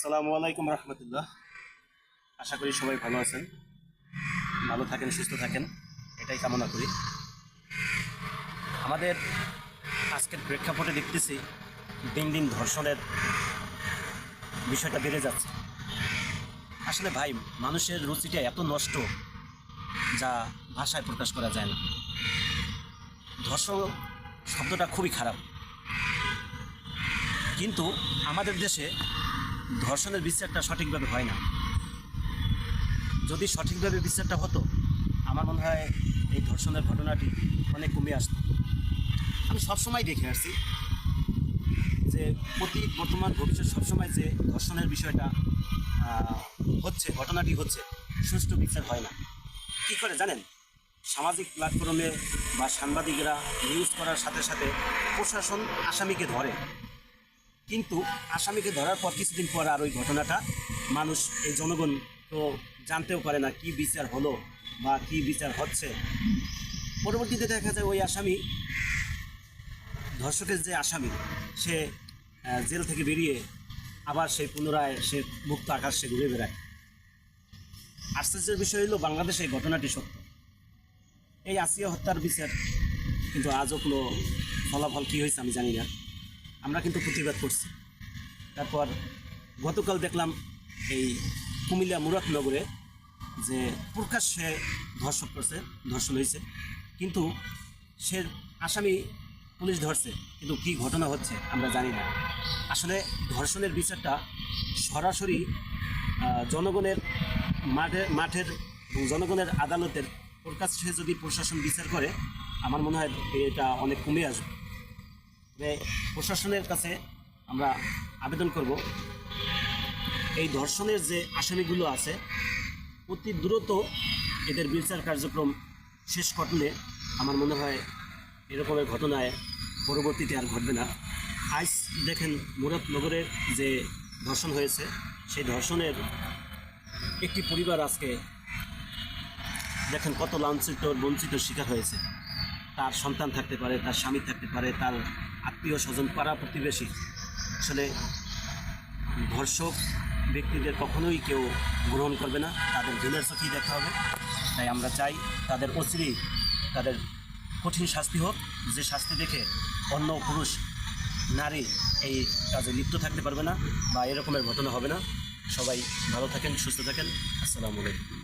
আসসালামু আলাইকুম রহমতুল্লাহ। আশা করি সবাই ভালো আছেন। ভালো থাকেন, সুস্থ থাকেন। এটাই কামনা করি। আমাদের আজকের প্রেক্ষাপটে দেখতেছি দিন দিন ধর্ষণের বিষয়টা বেড়ে যাচ্ছে। আসলে ভাই, মানুষের রুচিটা এত নষ্ট যা ভাষায় প্রকাশ করা যায় না। ধর্ষণ শব্দটা খুবই খারাপ। কিন্তু আমাদের দেশে ধর্ষণের বিচারটা সঠিকভাবে হয় না। যদি সঠিকভাবে বিচারটা হতো, আমার মনে হয় এই ধর্ষণের ঘটনাটি অনেক কমে আসতো। আমি সবসময় দেখে আসছি যে অতীত, বর্তমান, ভবিষ্যৎ সবসময় যে ধর্ষণের বিষয়টা হচ্ছে, ঘটনাটি হচ্ছে, সুষ্ঠু বিচার হয় না। কী করে জানেন? সামাজিক প্ল্যাটফর্মে বা সাংবাদিকরা নিউজ করার সাথে সাথে প্রশাসন আসামিকে ধরে। কিন্তু আসামিকে ধরার পর কিছুদিন পর আর ওই ঘটনাটা মানুষ, এই জনগণ তো জানতেও পারে না কি বিচার হলো বা কি বিচার হচ্ছে। পরবর্তীতে দেখা যায় ওই আসামি, ধর্ষকের যে আসামি, সে জেল থেকে বেরিয়ে আবার সেই পুনরায় সে মুক্ত আকাশ ঘুরে বেড়ায়। আশ্চর্যের বিষয় হলো, বাংলাদেশে এই ঘটনাটি সত্য। এই আসিয়া হত্যার বিচার কিন্তু আজও কোনো ফলাফল কী হয়েছে আমি জানি না। আমরা কিন্তু প্রতিবাদ করছি। তারপর গতকাল দেখলাম এই কুমিল্লা মুরাদনগরে যে প্রকাশ্যে ধর্ষণ করছে, ধর্ষণ হয়েছে। কিন্তু সে আসামি পুলিশ ধরছে, কিন্তু কি ঘটনা হচ্ছে আমরা জানি না। আসলে ধর্ষণের বিচারটা সরাসরি জনগণের মাঠে, মাঠের জনগণের আদালতের প্রকাশ্যে যদি প্রশাসন বিচার করে, আমার মনে হয় এটা অনেক কমে আসবে। তবে প্রশাসনের কাছে আমরা আবেদন করব। এই ধর্ষণের যে আসামিগুলো আছে, অতি দ্রুত এদের বিচার কার্যক্রম শেষ করলে আমার মনে হয় এরকমের ঘটনায় পরবর্তীতে আর ঘটবে না। আজ দেখেন মুরাদনগরের যে ধর্ষণ হয়েছে, সেই ধর্ষণের একটি পরিবার আজকে দেখেন কত লাঞ্ছিত, বঞ্চিত শিকার হয়েছে। তার সন্তান থাকতে পারে, তার স্বামী থাকতে পারে, তার আত্মীয় স্বজন পাড়া প্রতিবেশী। আসলে ধর্ষক ব্যক্তিদের কখনোই কেউ গ্রহণ করবে না, তাদের দিনের চোখেই দেখা হবে। তাই আমরা চাই তাদের অচিরেই তাদের কঠিন শাস্তি হোক, যে শাস্তি দেখে অন্য পুরুষ, নারী এই কাজে লিপ্ত থাকতে পারবে না বা এরকমের ঘটনা হবে না। সবাই ভালো থাকেন, সুস্থ থাকেন। আসসালামু আলাইকুম।